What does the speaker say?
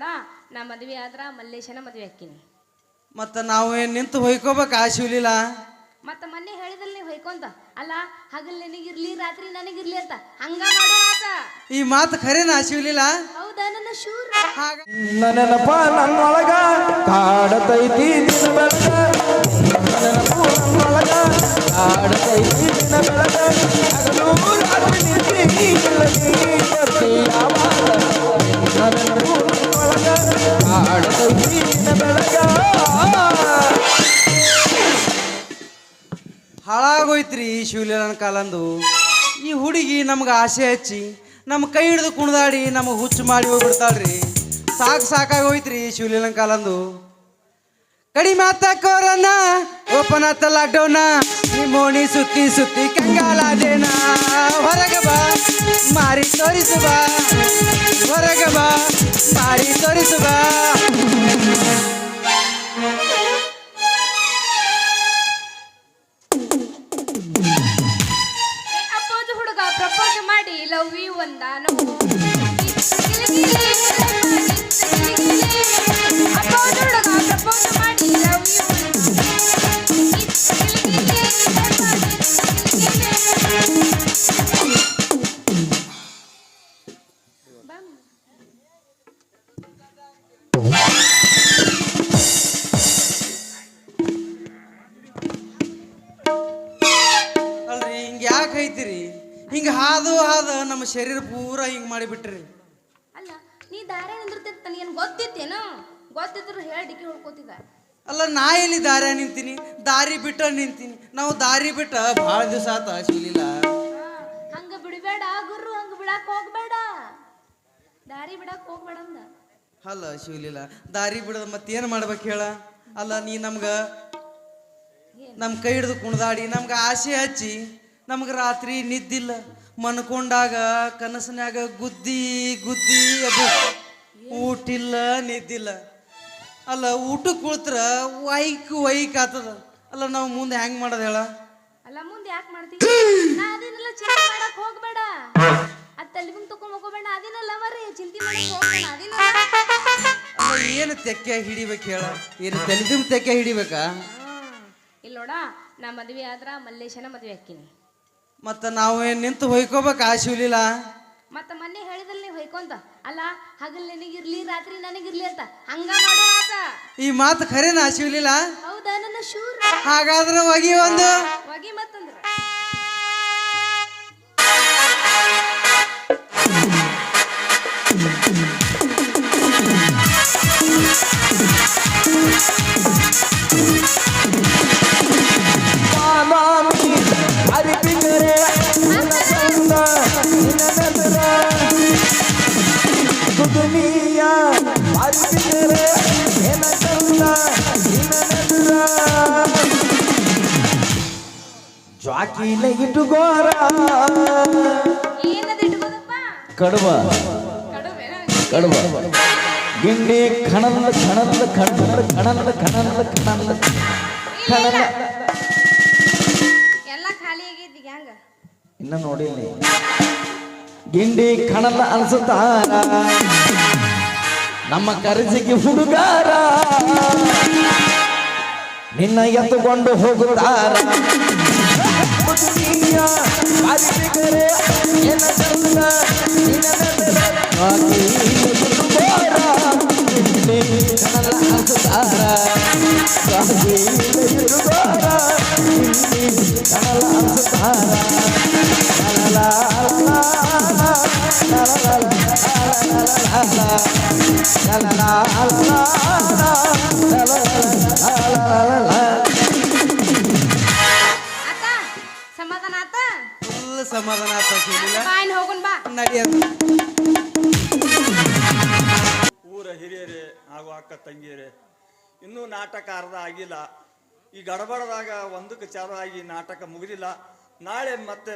ಇಲ್ಲೋಡ ನಾ ಮದ್ವೆ ಆದ್ರ ಮಲ್ಲೇಶನ ಮದ್ವೆ ಹಾಕಿನಿ. ಮತ್ತ ನಾವು ಏನ್ ನಿಂತು ಹೊಯ್ಕೋಬೇಕು ಆ ಶಿವಲಿಲ್ಲ ಮತ್ತ ಮೊನ್ನೆ ಹೇಳಿದಲ್ ನೀವು ಹೊಯ್ಕೊಂತ ಅಲ್ಲ ಹಗಲ್ ನಿನಗಿರ್ಲಿ ರಾತ್ರಿ ನನಗಿರ್ಲಿ ಅಂತ. ಹಂಗ ಮಾಡೋ ಆತ. ಈ ಮಾತು ಖರೇನಾ ಶಿವಲಿಲ್ಲ ಹೌದಾ ನನ್ನ ಶೂರ್? ಹಾಗ ನೆನಪ ನನ್ನೊಳಗ ಕಾಡತೈತಿ ಬೆಳಗ ನನ್ನೊಳಗ ಕಾಡತೈತಿ ದಿನ ಬೆಳಗ ಹಗಲು ರಾತ್ರಿ ನಿದ್ದೆ ಇಲ್ಲದೆ ಬರ್ತೀಯ ಹಾಳಾಗೋಯ್ತ್ರಿ ಶಿವಲೀಲನ ಕಾಲಂದು. ಈ ಹುಡುಗಿ ನಮ್ಗೆ ಆಸೆ ಹಚ್ಚಿ ನಮ್ಮ ಕೈ ಹಿಡಿದು ಕುಣಿದಾಡಿ ನಮಗೆ ಹುಚ್ಚು ಮಾಡಿ ಹೋಗ್ಬಿಡ್ತಾಳ್ರಿ. ಸಾಕು ಸಾಕಾಗೋಯ್ತ್ರಿ ಶಿವಲೀಲನ ಕಾಲಂದು. ಕಡಿಮೆ ಆತ ಕೋರನ್ನ ಓಪನ್ ಆತ ಲಾಕ್ಡೌನ ನಿಮ್ಮೋಣಿ ಸುತ್ತಿ ಸುತ್ತಿ ಕಂಗಾಲಾದೇನ. ಹೊರಗ ಬಾ, ಮಾರಿ ತೋರಿಸು ಬಾ. ಹೊರಗ ಬಾ, ಮಾರಿ ತೋರಿಸು ಬಾ. ಪ್ರಪೋಸ್ ಮಾಡಿ ಲವ್ ಯು ಪ್ರಪೋಸ್ ಮಾಡಿ ಲವ್ ಯು ಅಲ್ರಿ ಹಿಂಗೆ ಯಾಕೆ ಐತಿರಿ ಹಿಂಗೆ ಹಾದು ಹಾದು ನಮ್ಮ ಶರೀರ ಪೂರ ಹಿಂಗೆ ಮಾಡಿಬಿಟ್ರಿ. ಅಲ್ಲ ನೀ ದಾರೆ ನಿಂದಿರ್ತಿತ್ತ ನೀನ್ ಗೊತ್ತಿತ್ತೇನು? ಗೊತ್ತಿದ್ರು ಹೇಳಿ ಡಿಕ್ಕಿ ಹೊಡ್ಕೋತಿದ್ದ. ಅಲ್ಲ ನಾ ಎಲ್ಲಿ ದಾರಿ ನಿಂತೀನಿ? ದಾರಿ ಬಿಟ್ಟ ನಿಂತೀನಿ. ನಾವು ದಾರಿ ಬಿಟ್ಟ ಭಾಳ ದಿವಸ ಆತ ಸಿಗ್ಲಿಲ್ಲ ಹಂಗ ಬಿಡಬೇಡ ಗುರು ಹಂಗ ಬಿಡಾಕ್ ಹೋಗ್ಬೇಡ. ದಾರಿ ಬಿಡಾಕ್ ಹೋಗ್ಬೇಡ ಅಂದ. ಅಲ್ಲ ಶಿವಲಿಲ್ಲ ದಾರಿ ಬಿಡದ ಮತ್ತೇನು ಮಾಡ್ಬೇಕು ಹೇಳ? ಅಲ್ಲ ನೀ ನಮ್ಗ ನಮ್ಮ ಕೈ ಹಿಡಿದು ಕುಣ್ದಾಡಿ ನಮ್ಗೆ ಆಸೆ ಹಚ್ಚಿ ನಮ್ಗೆ ರಾತ್ರಿ ನಿದ್ದಿಲ್ಲ. ಮನ್ಕೊಂಡಾಗ ಕನಸಿನಾಗ ಗುದ್ದಿ ಗುದ್ದಿ ಅದು ಊಟಿಲ್ಲ ನಿದ್ದಿಲ್ಲ. ಅಲ್ಲ ಊಟಕ್ಕೆ ಕುಳಿತ್ರ ವೈಕ್ ವೈಕ್ ಆತದ. ಅಲ್ಲ ನಾವು ಮುಂದೆ ಹೆಂಗ್ ಮಾಡೋದು ಹೇಳ? ಅಲ್ಲ ಮುಂದೆ ಯಾಕೆ ಮಾಡ್ತೀವಿ? ನಾ ಅದೇನೆಲ್ಲ ಚಿಂತೆ ಮಾಡಕ್ ಹೋಗ್ಬೇಡ. ಅದ್ ತಲೆಬಿಂಗ್ ತಕೊಂಡ್ ಹೋಗ್ಬೇಡ. ಅದೇನಲ್ಲ ಮರಿ ಚಿಂತೆ ಮಾಡಕ್ ಹೋಗ್ಬೇಡ. ಅದೇನಲ್ಲ. ಅಲ್ಲ ಏನು ತೆಕ್ಕೆ ಹಿಡಿಬೇಕು ಹೇಳ? ಏನು ತಲೆದಿಂಬ ತೆಕ್ಕೆ ಹಿಡಿಬೇಕಾ? ಇಲ್ಲ ನೋಡ ನಾ ಮದ್ವೆ ಆದ್ರ ಮಲ್ಲೇಶನ ಮದ್ವೆ ಹಾಕಿನಿ ಮತ್ತು ನಾವು ನಿಂತು ಹೊಯ್ಕೋಬೇಕು ಆ ಶಿವಲಿಲ್ಲ ಮತ್ತ ಮೊನ್ನೆ ಹೇಳಿದಲ್ ನೀವು ಹೊಯ್ಕೊಂತ. ಅಲ್ಲ ಹಗಲ್ ನಿನಗಿರ್ಲಿ ರಾತ್ರಿ ನನಗಿರ್ಲಿ ಅಂತ. ಹಂಗ ಮಾಡೋ ಆತ. ಈ ಮಾತು ಖರೇನಾ ಶಿವಲಿಲ್ಲ ಹೌದಾ ನನ್ನ ಶೂರ್? ಹಾಗಾದ್ರೆ ಒಗಿ ಒಂದು. ಒಗಿ ಮತ್ತಂದ್ರ ಸುದುನಿಯ ಅರಿಬಿಗರೆ ನಿನ್ನ ಚಂದ ರಾ ನೆದರ ಜ್ವಾಕಿನ ಇಟ್ಟುಗೋರ ಕಡುಬೇನ ಕಡುಬ. ಗಿಂಡಿ ಕಣಂದ ಕಣಂದ ಕಣಂದ ಕಣಂದ ಕಣಂದ ಕಣಂದ ಕಣಂದ ಎಲ್ಲ ಖಾಲಿ ಆಗೈತಿ ಹೆಂಗ? ಇನ್ನ ನೋಡಿಲ್ಲ. ಗಿಂಡಿ ಕಣಲ್ಲ ಅನಿಸುತ್ತಾರ ನಮ್ಮ ಕರೆಸಿಗೆ ಹುಡುಗಾರ. ನಿನ್ನ ಎತ್ತುಕೊಂಡು ಹೋಗುತ್ತಾರ. ಬುದ್ಧಿಯ ಸಮಾಧಾನ ಆತ? ಫುಲ್ ಸಮಾಧಾನ ಆತ ಬಾಯ್ನ ಹೋಗುನ್ ಬಾ. ನಡಿಯದು. ಊರ ಹಿರಿಯರೇ ಹಾಗೂ ಅಕ್ಕ ತಂಗಿಯರೇ ಇನ್ನೂ ನಾಟಕ ಅರ್ಧ ಆಗಿಲ್ಲ. ಈ ಗಡಬಡದಾಗ ಒಂದಕ್ಕೆ ಚಾರ ಆಗಿ ನಾಟಕ ಮುಗಿದಿಲ್ಲ. ನಾಳೆ ಮತ್ತೆ